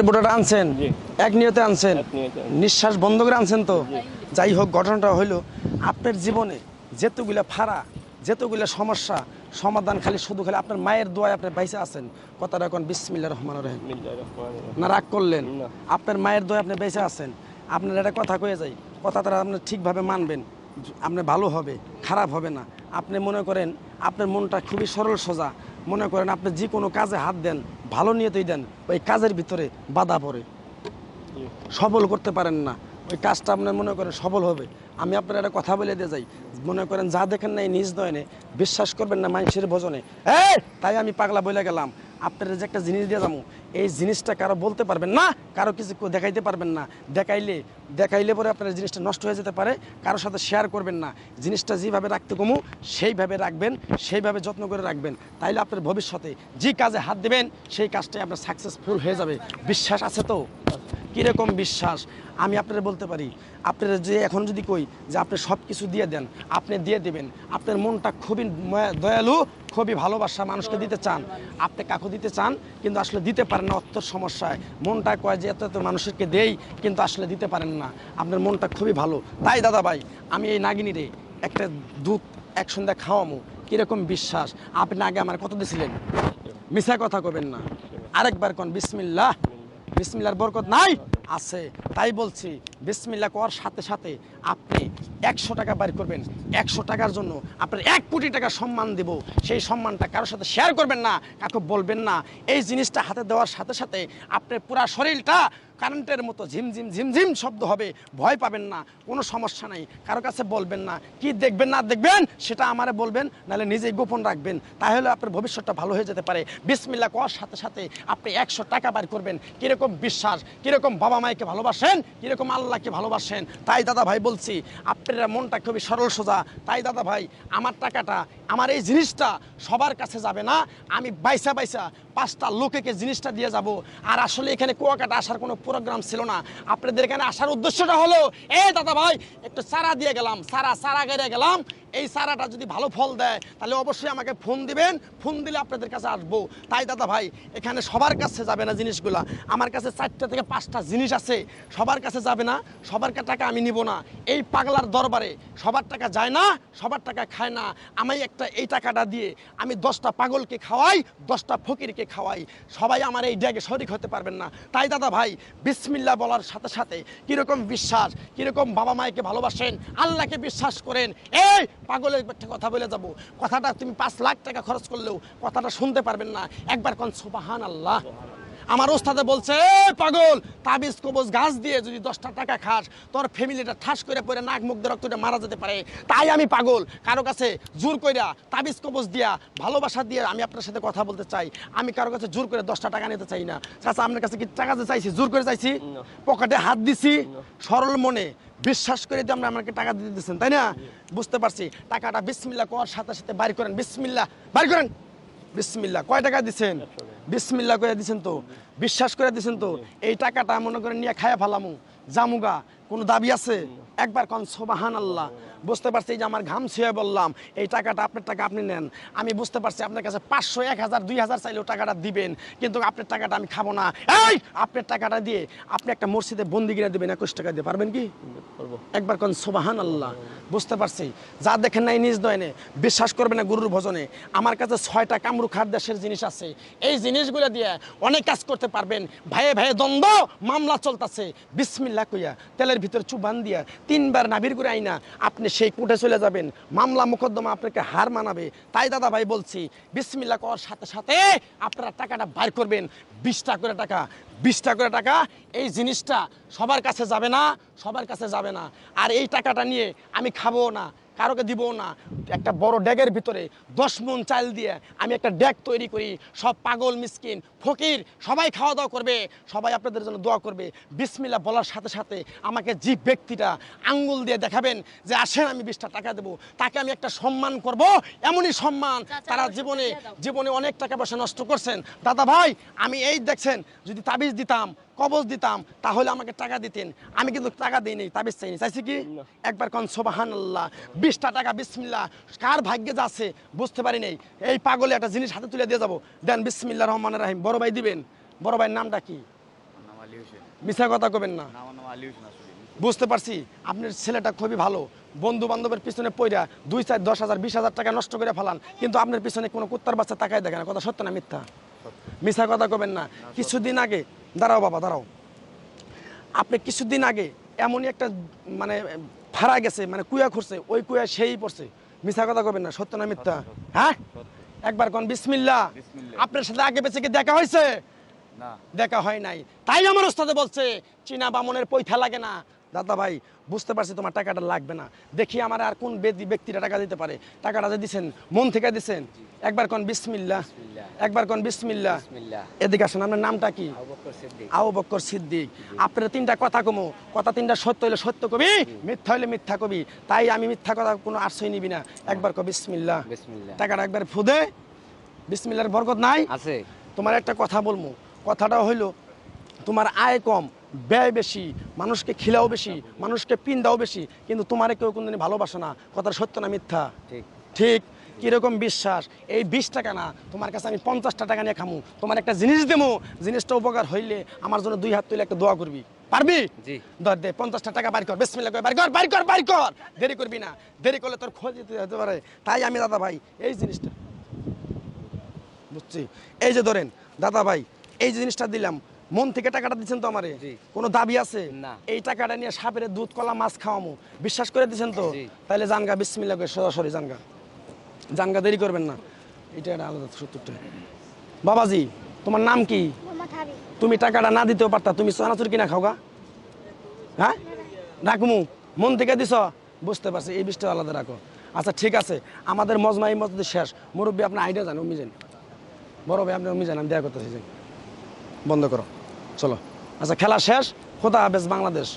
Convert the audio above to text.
বোটাটা আনছেন? এক নিয়তে আনছেন। নিঃশ্বাস বন্ধ করে আনছেন তো? যাই হোক ঘটনাটা হইল আপনার জীবনে যেতগুলা ফাড়া যেতগুলা সমস্যা সমাধান খালি শুধু খালি আপনার মায়ের দোয়ায় আপনি বাইসে আছেন। কথাটা এখন বিসমিল্লা রহমান রহিম। না রাগ করলেন। আপনার মায়ের দোয়ায় আপনি বেঁচে আছেন। আপনার একটা কথা কয়ে যাই। কথাটা আপনি ঠিকভাবে মানবেন। আপনি ভালো হবে খারাপ হবে না। আপনি মনে করেন আপনার মনটা খুবই সরল সোজা। মনে করেন আপনি যে কোনো কাজে হাত দেন, ভালো নিয়েতেই দেন, ওই কাজের ভিতরে বাধা পড়ে। সবল করতে পারেন না। ওই কাজটা আপনার মনে করেন সবল হবে। আমি আপনার একটা কথা বলে দিয়ে যাই। মনে করেন যা দেখেন নাই নিজ নয়নে, বিশ্বাস করবেন না মানুষের ভোজনে। তাই আমি পাগলা বলে গেলাম। আপনার যে একটা জিনিস দিয়ে যাব, এই জিনিসটা কারও বলতে পারবেন না, কারও কিছু দেখাইতে পারবেন না। দেখাইলে দেখাইলে পরে আপনার জিনিসটা নষ্ট হয়ে যেতে পারে কারোর সাথে শেয়ার করবেন না। জিনিসটা যেভাবে রাখতে কমু, সেইভাবে রাখবেন, সেইভাবে যত্ন করে রাখবেন। তাইলে আপনার ভবিষ্যতে যে কাজে হাত দেবেন, সেই কাজটাই আপনার সাকসেসফুল হয়ে যাবে। বিশ্বাস আছে তো? কীরকম বিশ্বাস? আমি আপনারা বলতে পারি, আপনারা যে এখন যদি কই যে আপনি সব কিছু দিয়ে দেন, আপনি দিয়ে দেবেন, আপনার মনটা খুবই দয়ালু, খুবই ভালোবাসা মানুষকে দিতে চান। আপনি কাকু দিতে চান, কিন্তু আসলে দিতে পারেন না অর্থর সমস্যায়। মনটা কয় যে এত এত মানুষকে দেই, কিন্তু আসলে দিতে পারেন না। আপনার মনটা খুবই ভালো। তাই দাদা ভাই, আমি এই নাগিনীরে একটা দুধ এক সন্ধ্যা খাওয়ামো। কীরকম বিশ্বাস? আপনি আগে আমার কত দিয়েছিলেন মিশা কথা কবেন না। আরেকবার কোন, বিসমিল্লাহ। বিসমিল্লার বরকত নাই? আছে। তাই বলছি, বিসমিল্লা করার সাথে সাথে আপনি একশো টাকা বাইর করবেন। একশো টাকার জন্য আপনার এক কোটি টাকা সম্মান দেব। সেই সম্মানটা কারোর সাথে শেয়ার করবেন না, কাউকে বলবেন না। এই জিনিসটা হাতে দেওয়ার সাথে সাথে আপনার পুরা শরীরটা কারেন্টের মতো ঝিমঝিম ঝিমঝিম শব্দ হবে, ভয় পাবেন না, কোনো সমস্যা নাই। কারও কাছে বলবেন না, কি দেখবেন না দেখবেন, সেটা আমারে বলবেন, নাহলে নিজেই গোপন রাখবেন। তাহলে আপনার ভবিষ্যৎটা ভালো হয়ে যেতে পারে। বিসমিল্লা করার সাথে সাথে আপনি একশো টাকা বার করবেন। কীরকম বিশ্বাস, কীরকম বাবা মায়েকে ভালোবাসেন, কীরকম আল্লাহকে ভালোবাসেন। তাই দাদা ভাই বলছি, আপনার মনটা খুবই সরল সোজা। তাই দাদা ভাই, আমার টাকাটা, আমার এই জিনিসটা সবার কাছে যাবে না। আমি বাইসা বাইসা পাঁচটা লোকেকে জিনিসটা দিয়ে যাব। আর আসলে এখানে কুয়াকাটা আসার কোনো প্রোগ্রাম ছিল না। আপনাদের এখানে আসার উদ্দেশ্যটা হলো, এ দাদা ভাই একটু সারা দিয়ে গেলাম সারা সারা গেড়ে গেলাম এই সারাটা যদি ভালো ফল দেয়, তাহলে অবশ্যই আমাকে ফোন দিবেন। ফোন দিলে আপনাদের কাছে আসব। তাই দাদা ভাই, এখানে সবার কাছে যাবে না জিনিসগুলা। আমার কাছে চারটা থেকে পাঁচটা জিনিস আছে। সবার কাছে যাবে না, সবার টাকা আমি নিব না। এই পাগলার দরবারে সবার টাকা যায় না, সবার টাকা খায় না। আমি একটা এই টাকাটা দিয়ে আমি দশটা পাগলকে খাওয়াই, দশটা ফকিরকে খাওয়াই। সবাই আমার এই ড্যাগে শরিক হতে পারবেন না। তাই দাদা ভাই বিসমিল্লা বলার সাথে সাথে কীরকম বিশ্বাস, কীরকম বাবা মায়েকে ভালোবাসেন, আল্লাহকে বিশ্বাস করেন, এই পাগলের একটা কথা বলে যাব। কথাটা তুমি পাঁচ লাখ টাকা খরচ করলেও কথাটা শুনতে পারবেন না। একবার কন সোবাহান আল্লাহ আমার ওস্তাদে বলছে পাগল তাবিজ কবজ গাছ দিয়ে যদি দশটা টাকা খাস তোর ফ্যামিলিটা ঠাস করে পরে নাক মুখ দিয়ে রক্তটা মারা যেতে পারে। তাই আমি পাগল। কারও কাছে জোর কইরা তাবিজ কবজ দিয়া ভালোবাসা দিয়ে আমি আপনার সাথে কথা বলতে চাই। আমি কারও কাছে জোর করে দশটা টাকা নিতে চাই না। চাচা আপনার কাছে কি টাকা যে চাইছি? জোর করে চাইছি? পকেটে হাত দিছি? সরল মনে বিশ্বাস করে দিয়ে আপনি আমাকে টাকা দিতে দিচ্ছেন তাই না? বুঝতে পারছি। টাকাটা বিসমিল্লা করার সাথে সাথে বাড়ি করেন। বিসমিল্লা বাড়ি করেন। বিসমিল্লা কয় টাকা দিচ্ছেন বিসমিল্লা করে দিছেন তো বিশ্বাস করে দিছেন তো এই টাকাটা মনে করে নিয়ে খায়া ফেলামু। জামুগা কোনো দাবি আছে? একবার কন সোবাহান আল্লাহ বুঝতে পারছি যে আমার ঘাম ছুঁয়ে বললাম এই টাকাটা আপনার টাকা আপনি নেন। আমি বুঝতে পারছি আপনার কাছে পাঁচশো এক হাজার দুই হাজার চাইলেও টাকাটা দিবেন কিন্তু আপনার টাকাটা আমি খাব না। এই আপনার টাকাটা দিয়ে আপনি একটা মসজিদে বন্দিগিরা দেবেন একুশ টাকা দিয়ে পারবেন কি? একবার কোন সোবাহান আল্লাহ বুঝতে পারছি। যা দেখেন নাই নিজ নয়নে, বিশ্বাস করবে না গুরুর ভজনে। আমার কাছে ছয়টা কামরু দেশের জিনিস আছে। এই জিনিসগুলো দিয়ে অনেক কাজ করতে পারবেন। ভাইয়ে ভাইয়ে দ্বন্দ্ব, মামলা চলতেছে। বিসমিল্লা কইয়া তেলের ভিতরে চুবান দিয়া তিনবার নাভির করে আইনা, আপনি সেই কোর্টে চলে যাবেন। মামলা মোকদ্দমা আপনাকে হার মানাবে। তাই দাদা ভাই বলছি বিসমিল্লা করার সাথে সাথে আপনারা টাকাটা বার করবেন। বিশটা করে টাকা বিশটা করে টাকা। এই জিনিসটা সবার কাছে যাবে না, সবার কাছে যাবে না। আর এই টাকাটা নিয়ে আমি খাব না কারোকে দিব না। একটা বড় ড্যাগের ভিতরে দশ মন চাল দিয়ে আমি একটা ড্যাগ তৈরি করি। সব পাগল মিসকিন ফকির সবাই খাওয়া দাওয়া করবে সবাই আপনাদের জন্য দোয়া করবে। বিসমিল্লা বলার সাথে সাথে আমাকে যে ব্যক্তিটা আঙ্গুল দিয়ে দেখাবেন যে আসেন আমি বিশটা টাকা দেবো। তাকে আমি একটা সম্মান করব এমনই সম্মান। তারা জীবনে। জীবনে অনেক টাকা পয়সা নষ্ট করছেন। দাদা ভাই আমি এই দেখছেন যদি তাবিজ দিতাম কবজ দিতাম তাহলে আমাকে টাকা দিতেন। আমি কিন্তু টাকা দিইনি তাবিজ চাইনি। চাইছি কি? একবার কন সোবাহান আল্লাহ বিশটা টাকা বিসমিল্লা কার ভাগ্যে যাচ্ছে বুঝতে পারি নাই। এই পাগলে একটা জিনিস হাতে তুলে দিয়ে যাব। দেন বিসমিল্লা রহমান রাহিম বড় ভাই দিবেন। বড় ভাইয়ের নামটা কি? আলী হোসেন। মিথ্যা কথা কবেন না। বুঝতে পারছি আপনার ছেলেটা খুবই ভালো। বন্ধু বান্ধবের পিছনে পইরা দুই চার দশ হাজার বিশ হাজার টাকা নষ্ট করে ফেলান। কিন্তু আপনার পিছনে কোনো কুত্তার বাচ্চা তাকায় দেখে না। কথা সত্য না মিথ্যা? মিথ্যা কথা কবেন না। কিছুদিন আগে দাঁড়াও বাবা দাঁড়াও। আপনি কিছুদিন আগে এমনই একটা মানে ফাড়া গেছে মানে কুয়া খুঁড়ছে ওই কুয়া সেই পড়ছে। মিথ্যা কথা কবেন না সত্য না মিথ্যা? হ্যাঁ? একবার কোন বিসমিল্লা বিসমিল্লাহ। আপনার সাথে আগে বেঁচে কি দেখা হয়েছে? দেখা হয় নাই। তাই আমার ওস্তাদে বলছে চীনা বামনের পৈথা লাগে না। দাদা ভাই বুঝতে পারছি তোমার টাকাটা লাগবে না। দেখি আমার আর কোন বেদি ব্যক্তিরা টাকা দিতে পারে। টাকাটা যে দিছেন মন থেকে দিছেন। একবার কোন বিসমিল্লা একবার কোন বিসমিল্লা এদিকে আসেন আপনার নামটা কি? আবু বক্কর সিদ্দিক। আপনার তিনটা কথা কমো। কথা তিনটা সত্য হইলে সত্য কবি মিথ্যা হইলে মিথ্যা কবি। তাই আমি মিথ্যা কথা কোনো আশ্রয় নিবি না। একবার কো বিসমিল্লা টাকাটা একবার ফুদে বিসমিল্লার বরকত নাই। আছে। তোমার একটা কথা বলব কথাটা হইল তোমার আয় কম ব্যয় বেশি মানুষকে খিলাও বেশি মানুষকে পিন্দাও বেশি কিন্তু তোমারে কেউ কোনদিন ভালোবাসে না। কথাটা সত্য না মিথ্যা? ঠিক। ঠিক। কীরকম বিশ্বাস? এই বিশ টাকা না তোমার কাছে আমি পঞ্চাশটা টাকা নিয়ে খামু। তোমার একটা জিনিস দেবো জিনিসটা উপকার হইলে আমার জন্য দুই হাত তুলে একটা দোয়া করবি। পারবি? জি। ধর দে পঞ্চাশটা টাকা বাড়ি কর বেসমিল্লা করে বাড়ি কর বাড়ি কর বাড়ি কর। দেরি করবি না দেরি করলে তোর খোঁজ দিতে যেতে পারে। তাই আমি দাদা ভাই এই জিনিসটা বুঝছি? এই যে ধরেন দাদা ভাই এই যে জিনিসটা দিলাম মন থেকে টাকাটা দিচ্ছেন তো আমারে? কোনো দাবি আছে? না। এই টাকাটা নিয়ে সাপের দুধ কলা মাছ খাওয়ামো। বিশ্বাস করে দিচ্ছেন তো। তাহলে জানগা বিসমিল্লা করে সরাসরি জানগা। জানগা দেরি করবেন না। এটা একটা আলাদা সত্তরটা বাবাজি তোমার নাম কি? তুমি টাকাটা না দিতেও পারতা তুমি চানাচুর কিনা খাওগা? হ্যাঁ? রাখমু মন থেকে দিছ? বুঝতে পারছি এই বিষটা আলাদা রাখো। আচ্ছা ঠিক আছে আমাদের মজমাই মসজিদ শেষ। মুরব্বী আপনার আইডিয়া জান বড় ভাই আপনি উমি জান আমি দেয়া করতেছি যান। বন্ধ করো চলো। আচ্ছা খেলা শেষ খোদা হাফেজ বাংলাদেশ।